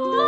Oh.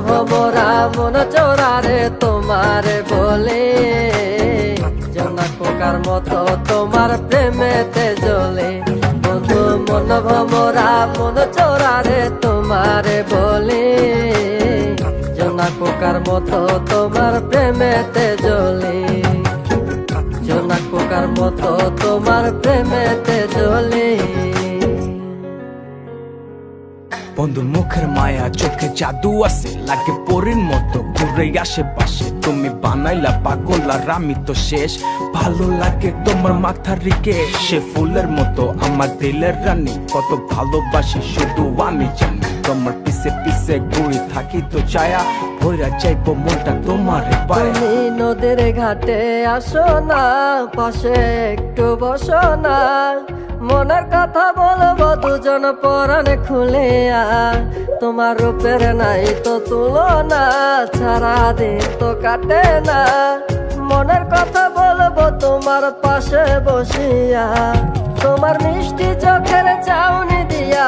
ভমরা মন চোরারে তোমারে বলে। জনা পোকার মতো তোমার প্রেমেতে জ্বলে। বন্ধু, মন ভমরা মন চোরারে তোমারে বলে। জনা পোকার মতো তোমার প্রেমেতে জ্বলে। জোনাক পোকার মতো তোমার প্রেমেতে জ্বলে। বন্ধুর মুখের মায়া, চোখে জাদু আছে, লাগে পরীর মতো ঘুরে আশেপাশে। তুমি বানাইলা পাগলা রামি তো শেষ। ভালো লাগে তোমার মাথার রিকে সে ফুলের মতো আমার দিলের রানী। কত ভালোবাসি, শুধু আমি জানি। তোমার পিছে পিছে ঘুরে থাকি তো ছায়া ভৈরা চাইব মনটা তোমার তুমি নদীর ঘাটে আসো না, পাশে একটু বসো না। মনের কথা বলব দুজন পরাণ খুলে তোমার রূপের নাই তো তুলনা, ছাড়া দিন তো কাটে না। মনের কথা বলব তোমার পাশে বসিয়া। তোমার মিষ্টি চোখের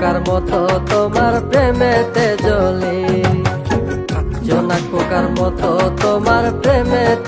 পোকার মতো তোমার প্রেমেতে জ্বলে। জোনাক পোকার মতো তোমার প্রেমেতে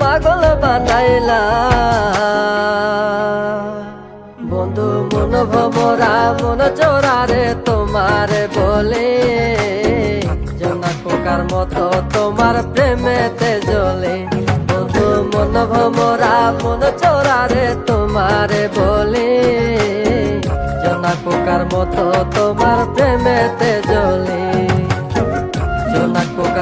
পাগল বানাইলা বন্ধু মন ভমরা মন চোরারে তোমারে বলে, জনা পোকার মতো তোমার প্রেমেতে জ্বলে। বন্ধু মন ভমরা মন চোরারে তোমারে বলে, জনা পোকার মতো তোমার প্রেমেতে পোকার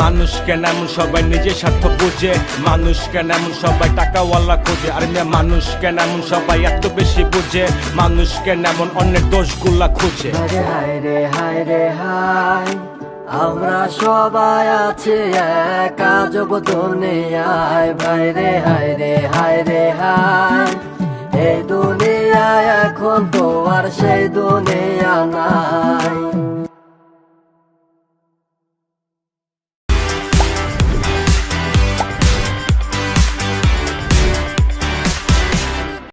মানুষ কেন এমন সবাই নিজের স্বার্থ বুঝে? মানুষ কেন এমন সবাই টাকাওয়ালা খোঁজে? আর মেয়ে, মানুষ কেন এমন সবাই এত বেশি বুঝে? মানুষ কেন এমন অন্যের দোষগুলা খুঁজে? রে, হায় রে, হায়। আমরা সবাই আছি একা যোগ দুনিয়ায় ভাই রে, হায় রে হায় রে, হায়। এই দুনিয়ায় এখন তো আর সেই দুনিয়া নাই।